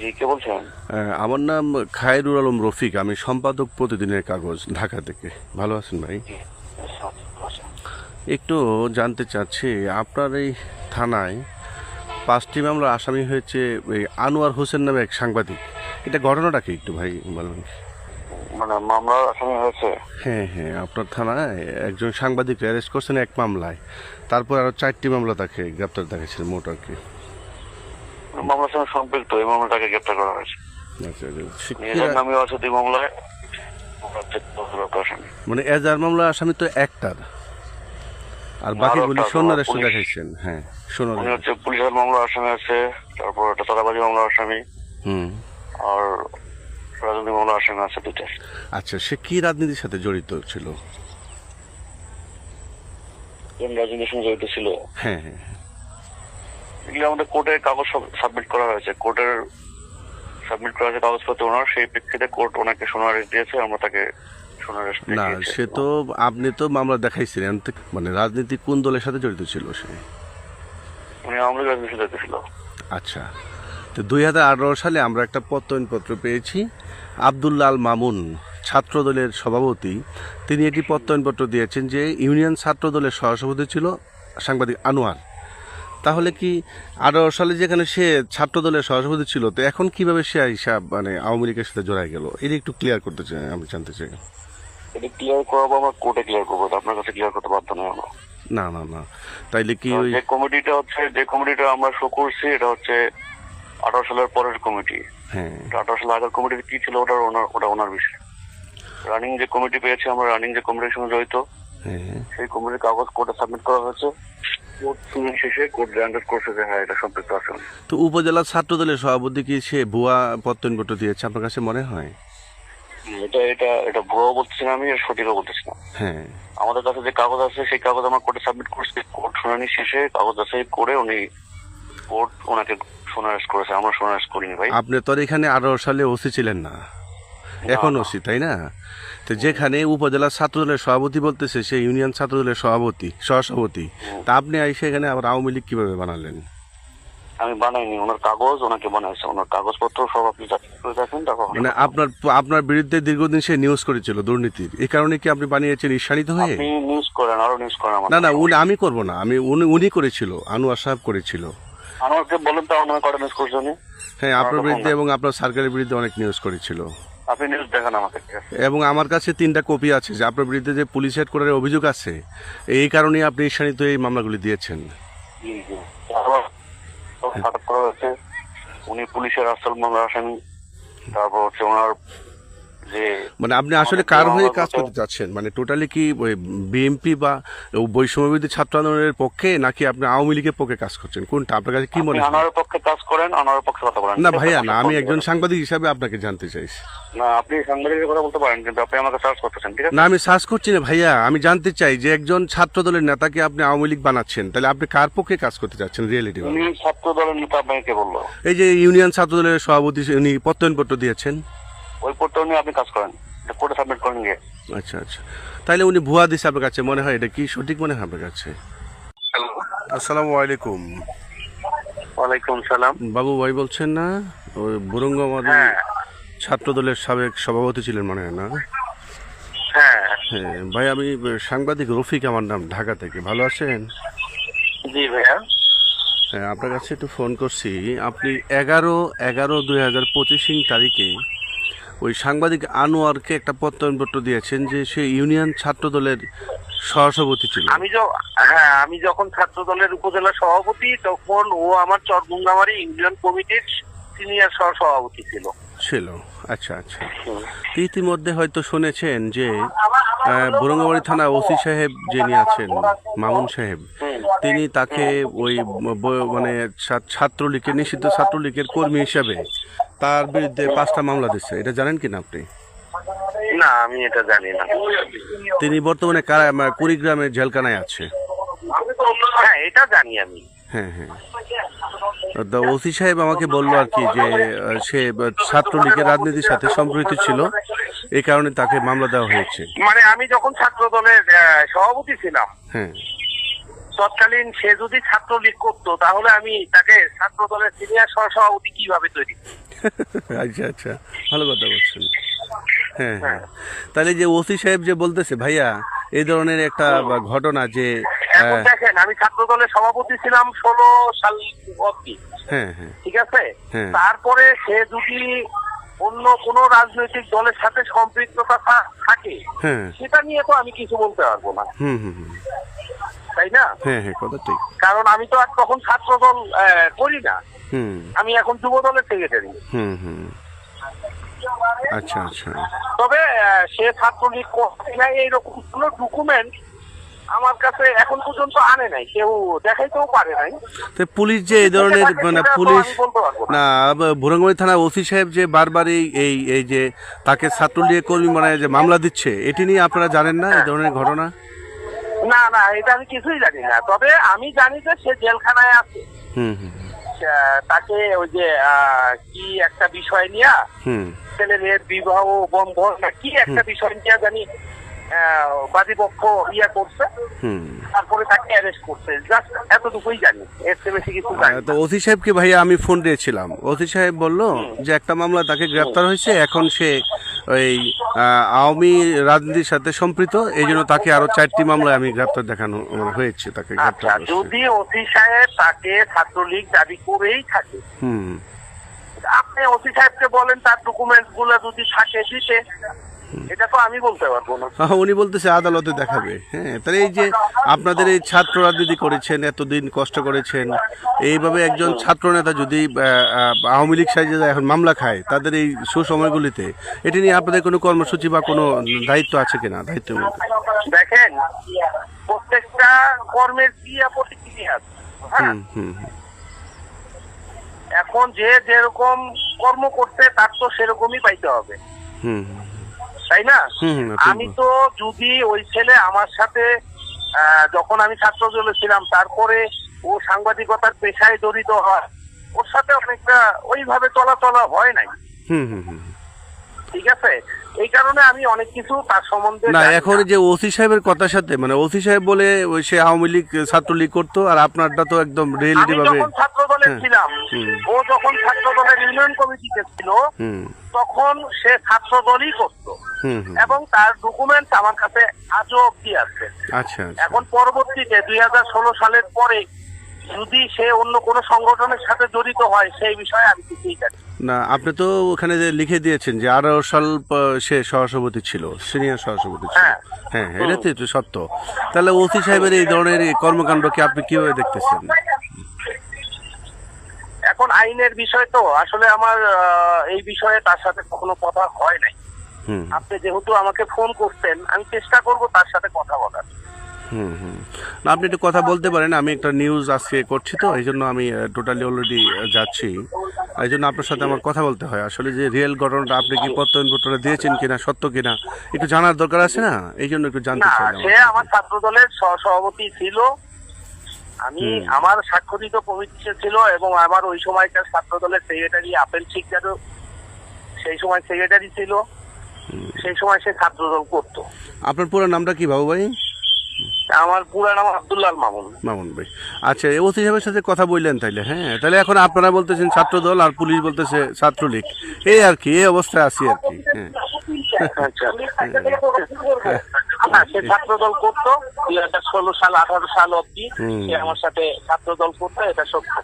জি কে বলছেন? আমার নাম খায়রুল আলম রফিক আমি সম্পাদক প্রতিদিনের কাগজ ঢাকা থেকে। ভালো আছেন ভাই? আচ্ছা, একটু জানতে চাচ্ছি আপনার এই থানায় পাঁচটি মামলা আসামি হয়েছে এই আনোয়ার হোসেন নামে এক সাংবাদিক। এটা ঘটনাটা কি একটু ভাই বলবেন মানে মামলা আসামি হয়েছে? হ্যাঁ হ্যাঁ আপনার থানায় একজন সাংবাদিক অ্যারেস্ট করছেন এক মামলায়। তারপর আরও চারটি মামলা তাকে গ্রেপ্তার দেখাচ্ছিল মোট আর কি। মামলার সঙ্গে সম্পৃক্ত এই মামলাটাকে গ্রেপ্তার করা হয়েছে। আচ্ছা, আচ্ছা। সে কি- আছে দুই মামলায় হচ্ছে দোষরত আসামি মানে এজার মামলা আসামি তো একটার। আর বাকিগুলি দেখাইছেন। হ্যাঁ সোনার উনি হচ্ছে পুলিশের মামলা আসামি আছে তারপর একটা তালাবাজি মামলা আসামি। হুম। আর রাজনৈতিক মামলা আসামি আছে দুইটা। আচ্ছা সে কি রাজনীতির সাথে জড়িত ছিল? কোন রাজনীতির সঙ্গে জড়িত ছিল? হ্যাঁ হ্যাঁ। এগুলো আমাদের কোর্টে কাগজ সাবমিট করা হয়েছে। কোর্টের সাবমিট করা হয়েছে কাগজপত্র ওনার সেই প্রেক্ষিতে কোর্ট ওনাকে সোনার দিয়েছে আমরা তাকে না সে তো আপনি তো মামলা দেখাইছিলেন মানে রাজনীতি কোন দলের সাথে জড়িত ছিল সে? উনি ছিল। আচ্ছা। তো দুই হাজার আঠারো সালে আমরা একটা প্রত্যয়নপত্র পেয়েছি। আবদুল্লাল মামুন ছাত্রদলের সভাপতি তিনি এটি প্রত্যয়নপত্র দিয়েছেন যে ইউনিয়ন ছাত্রদলের সহসভাপতি ছিল সাংবাদিক আনোয়ার। তাহলে কি আঠারো সালে যেখানে সে ছাত্রদলের সহসভাপতি ছিল তো এখন কীভাবে সে হিসাব মানে আওয়ামী লীগের সাথে জড়াই গেল? এটা একটু ক্লিয়ার করতে চাই আমি জানতে চাই। এটা ক্লিয়ার করাবো আমরা কোর্টে ক্লিয়ার করব আপনার কাছে ক্লিয়ার করতে নয় আমরা। না না না। তাইলে কি ওই যে কমিটিটা হচ্ছে যে কমিটিটা আমরা শো করছি এটা হচ্ছে আঠারো সালের পরের কমিটি হ্যাঁ। আঠারো সালের আগের কমিটি কি ছিল ওটা ওনার ওটা ওনার বিষয়। রানিং যে কমিটি পেয়েছি আমরা রানিং যে কমিটির সঙ্গে জড়িত সেই কমিটির কাগজ কোর্টে সাবমিট করা হয়েছে। কোর্ট শুনানি শেষে কোর্ট গ্রান্টেড করছে যে হ্যাঁ এটা সম্পৃক্ত আছে তো উপজেলা ছাত্রদলের সভাপতি কি সে ভুয়া প্রত্যয়নপত্র দিয়েছে আপনার কাছে মনে হয়? এটা এটা এটা ভুয়া বলতেছি না আমি আর সঠিকও বলতেছি না। হ্যাঁ। আমাদের কাছে যে কাগজ আছে সেই কাগজ আমরা কোর্টে সাবমিট করছি কোর্ট শুনানি শেষে কাগজ আছে করে উনি কোর্ট ওনাকে সোনারেস্ট করেছে আমরা সোনারেস্ট করিনি ভাই। আপনি তো এখানে আঠারো সালে ওসি ছিলেন না। এখন ওসি তাই না? তো যেখানে উপজেলা ছাত্রদলের সভাপতি বলতেছে সে ইউনিয়ন ছাত্রদলের সভাপতি সহসভাপতি। তা আপনি এসে এখানে আবার আওয়ামী লীগ কীভাবে বানালেন? আমি বানাইনি ওনার কাগজ ওনাকে বানাইছে। ওনার কাগজপত্র সব আপনি দেখেন মানে আপনার আপনার বিরুদ্ধে দীর্ঘদিন সে নিউজ করেছিল দুর্নীতির। এই কারণে কি আপনি বানিয়েছেন ঈর্ষানিত হয়ে? আপনি নিউজ করেন আরও নিউজ করেন না না উনি আমি করব না। আমি উনি উনি করেছিল আনোয়ার সাহেব করেছিল। আমাকে বলেন তো আমার কটা নিউজ করছেন হ্যাঁ আপনার বিরুদ্ধে এবং আপনার সরকারের বিরুদ্ধে অনেক নিউজ করেছিল। আপনি নিউজ দেখান আমাকে এবং আমার কাছে তিনটা কপি আছে যে আপনার বিরুদ্ধে যে পুলিশ হেড করার অভিযোগ আছে এই কারণে আপনি ঈর্ষানিত এই মামলাগুলি দিয়েছেন। আটক করা হয়েছে উনি পুলিশের আসল মামলা আসেন তারপর হচ্ছে ওনার যে মানে আপনি আসলে কার হয়ে কাজ করতে চাচ্ছেন? মানে টোটালি কি বিএমপি বা বৈষম্যবিরোধী ছাত্র আন্দোলনের পক্ষে নাকি আপনি আওয়ামী লীগের পক্ষে কাজ করছেন? কোনটা? আপনার কাছে কি মনে হয়? আনারের পক্ষে কাজ করেন আনারের পক্ষে কথা বলেন। না ভাইয়া না আমি একজন সাংবাদিক হিসাবে আপনাকে জানতে চাইছি। না আপনি সাংবাদিকের কথা বলতে পারেন কিন্তু আপনি আমাকে সার্চ করতেছেন ঠিক আছে? না আমি সার্চ করছি না ভাইয়া আমি জানতে চাই যে একজন ছাত্র দলের নেতাকে আপনি আওয়ামী লীগ বানাচ্ছেন তাহলে আপনি কার পক্ষে কাজ করতে চাচ্ছেন রিয়েলিটি ছাত্র দলের নেতা আপনাকে বলল। এই যে ইউনিয়ন ছাত্র দলের সভাপতি উনি প্রত্যয়নপত্র দিয়েছেন। ওই পড়তে উনি আপনি কাজ করেন। কোর্টে সাবমিট করেন গিয়ে। আচ্ছা আচ্ছা। তাইলে উনি ভুয়া দিছে আপনার কাছে মনে হয় এটা কি সঠিক মনে হয় আপনার কাছে? হ্যালো। আসসালামু আলাইকুম। ওয়ালাইকুম সালাম। বাবু ভাই বলছেন না? ওই বুরঙ্গমাদি হ্যাঁ। ছাত্র দলের সাবেক সভাপতি ছিলেন মনে হয় না? হ্যাঁ। হ্যাঁ ভাই আমি সাংবাদিক রফিক আমার নাম ঢাকা থেকে। ভালো আছেন? জি ভাইয়া। হ্যাঁ আপনার কাছে একটু ফোন করছি। আপনি এগারো এগারো দুই হাজার পঁচিশিং তারিখে ওই সাংবাদিক আনোয়ারকে একটা প্রত্যয়নপত্র দিয়েছেন যে সে ইউনিয়ন ছাত্র দলের সহসভাপতি ছিল আমি য- হ্যাঁ আমি যখন ছাত্র দলের উপজেলা সভাপতি তখন ও আমার চরগুঙ্গামারি ইউনিয়ন কমিটির সিনিয়র সহসভাপতি ছিল। ছিল। আচ্ছা আচ্ছা। ইতিমধ্যে হয়তো শুনেছেন যে বুরঙ্গাবাড়ি থানা ওসি সাহেব যিনি আছেন মামুন সাহেব তিনি তাকে ওই ব- মানে ছাত্রলীগের নিষিদ্ধ ছাত্রলীগের কর্মী হিসাবে তার বিরুদ্ধে পাঁচটা মামলা দিচ্ছে এটা জানেন কিনা আপনি? না আমি এটা জানি না। তিনি বর্তমানে মানে কুড়িগ্রামের জেলখানায় আছে। হ্যাঁ এটা জানি আমি। হ্যাঁ হ্যাঁ। ওসি সাহেব আমাকে বলল আর কি যে সে ছাত্রলীগের রাজনীতির সাথে সম্পৃক্ত ছিল। এই কারণে তাকে মামলা দেওয়া হয়েছে। মানে আমি যখন ছাত্র দলের সভাপতি ছিলাম হ্যাঁ। তৎকালীন সে যদি ছাত্রলীগ করতো তাহলে আমি তাকে ছাত্র দলের সিনিয়র সহ সভাপতি কীভাবে তৈরি আচ্ছা আচ্ছা। ভালো কথা বলছেন। হ্যাঁ হ্যাঁ। তাহলে যে ওসি সাহেব যে বলতেছে ভাইয়া এই ধরনের একটা ঘটনা যে দেখেন আমি ছাত্র দলের সভাপতি ছিলাম ষোলো সাল অব্দি হ্যাঁ হ্যাঁ। ঠিক আছে? হ্যাঁ। তারপরে সে যদি অন্য কোন রাজনৈতিক দলের সাথে সম্পৃক্ততা থাকে হ্যাঁ। সেটা নিয়ে তো আমি কিছু বলতে পারব না। হুম হুম হুম। তাই না? হ্যাঁ হ্যাঁ ঠিক। কারণ আমি তো আর তখন ছাত্র দল করি না। আমি এখন যুব দলের সেক্রেটারি হুম হুম। আচ্ছা আচ্ছা। তবে সে ছাত্রলীগ এইরকম কোন ডকুমেন্ট আমার কাছে এখন পর্যন্ত আনে নাই। কেউ দেখাইতেও পারে নাই। তো পুলিশ যে এই ধরনের মানে পুলিশ না। থানা ওসি সাহেব যে বারবার এই এই এই যে তাকে ছাত্রলীগ কর্মী মানে যে মামলা দিচ্ছে এটি নিয়ে আপনারা জানেন না এই ধরনের ঘটনা? না না এটা আমি কিছুই জানি না। তবে আমি জানি যে সে জেলখানায় আছে। হুম হুম তাকে ওই যে কি একটা বিষয় নিয়ে হুম। ছেলে মেয়ের বিবাহ বন্ধন না কি একটা বিষয় নিয়ে জানি বাদীপক্ষ ইয়া করছে। তারপরে তাকে অ্যারেস্ট করছে। জাস্ট এতটুকুই জানি। এর চেয়ে বেশি কিছু জানি তো। ওসি সাহেবকে ভাইয়া আমি ফোন দিয়েছিলাম। ওসি সাহেব বলল যে একটা মামলা তাকে গ্রেপ্তার হয়েছে এখন সে ওই আওয়ামী রাজনীতির সাথে সম্পৃক্ত। এই জন্য তাকে আরও চারটি মামলায় আমি গ্রেপ্তার দেখানো হয়েছে তাকে আচ্ছা গ্রেপ্তার যদি ওসি সাহেব তাকে ছাত্রলীগ দাবি করেই থাকে হুম। আপনি ওসি সাহেবকে বলেন তার ডকুমেন্টসগুলো যদি থাকে দিতে। এটা তো আমি বলতে পারব না। হ্যাঁ, উনি বলতেছে আদালতে দেখাবে। হ্যাঁ তাহলে এই যে আপনাদের এই ছাত্র রাজনীতি করেছেন এতদিন কষ্ট করেছেন এইভাবে একজন ছাত্র নেতা যদি আওয়ামী লীগ সাইজে এখন মামলা খায় তাদের এই সুসময়গুলিতে এটি নিয়ে আপনাদের কোনো কর্মসূচি বা কোনো দায়িত্ব আছে কিনা দায়িত্বের মধ্যে? দেখেন প্রত্যেকটা কর্মের ক্রিয়া প্রতিক্রিয়া হ্যাঁ। হুম হুম এখন যে যেরকম কর্ম করতে তার তো সেরকমই পাইতে হবে। হুম হুম, তাই না আমি তো যদি ওই ছেলে আমার সাথে যখন আমি ছাত্র দলে ছিলাম তারপরে ও সাংবাদিকতার পেশায় জড়িত হয় ওর সাথে অনেকটা ওইভাবে চলাচলা হয় নাই। ঠিক আছে এই কারণে আমি অনেক কিছু তার সম্বন্ধে না এখন যে ওসি সাহেবের কথার সাথে মানে ওসি সাহেব বলে ওই সে আওয়ামী লীগ ছাত্রলীগ করতো আর আপনারটা তো একদম রিয়েলিটি ভাবে ছাত্র দলে হ্যাঁ। ছিলাম। ও যখন ছাত্র দলের ইউনিয়ন কমিটিতে ছিল হুম তখন সে ছাত্র দলই করত। এবং তার ডকুমেন্টস আমার কাছে আজও অব্দি আছে। আচ্ছা আচ্ছা। এখন পরবর্তীতে দুই হাজার ষোলো সালের পরে যদি সে অন্য কোনো সংগঠনের সাথে জড়িত হয় সেই বিষয়ে আমি কিছুই জানি না। আপনি তো ওখানে যে লিখে দিয়েছেন যে আঠারো সাল সে সহসভাপতি ছিল সিনিয়র সহসভাপতি ছিল। হ্যাঁ। হ্যাঁ হ্যাঁ, এটা তো সত্য। তাহলে ওসি সাহেবের এই ধরনের কর্মকাণ্ডকে আপনি কীভাবে দেখতেছেন? এখন আইনের বিষয় তো আসলে আমার এই বিষয়ে তার সাথে কখনো কথা হয় নাই। আপনি যেহেতু আমাকে ফোন করতেন আমি চেষ্টা করব তার সাথে কথা বলার। হুম হুম। না আপনি একটু কথা বলতে পারেন আমি একটা নিউজ আজকে করছি তো এই জন্য আমি টোটালি অলরেডি যাচ্ছি। এই জন্য আপনার সাথে আমার কথা বলতে হয়। আসলে যে রিয়েল ঘটনাটা আপনি কি প্রত্যয়ন দিয়েছেন কিনা সত্য কিনা একটু জানার দরকার আছে না? এই জন্য একটু জানতে চাই আমার ছাত্র দলের সভাপতি ছিল। আমি আমার স্বাক্ষরিত কমিটিতে ছিল এবং আমার ওই সময়কার ছাত্র দলের সেক্রেটারি আপেল শিকদারও সেই সময় সেক্রেটারি ছিল। সেই সময় সে ছাত্র দল করতো। আপনার পুরো নামটা কি বাবু ভাই আমার পুরা নাম আব্দুল্লাহ মামুন। মামুন ভাই। আচ্ছা এই ওসি সাহেবের সাথে কথা বললেন তাইলে হ্যাঁ? তাহলে এখন আপনারা বলতেছেন ছাত্র দল আর পুলিশ বলতেছে ছাত্রলীগ। এই আর কি এই অবস্থায় আছি আর কি হ্যাঁ। আচ্ছা। হ্যাঁ, ছাত্র দল করতো দুই হাজার ষোলো সাল আঠারো সাল অব্দি আমার সাথে ছাত্র দল করতো এটা সত্য।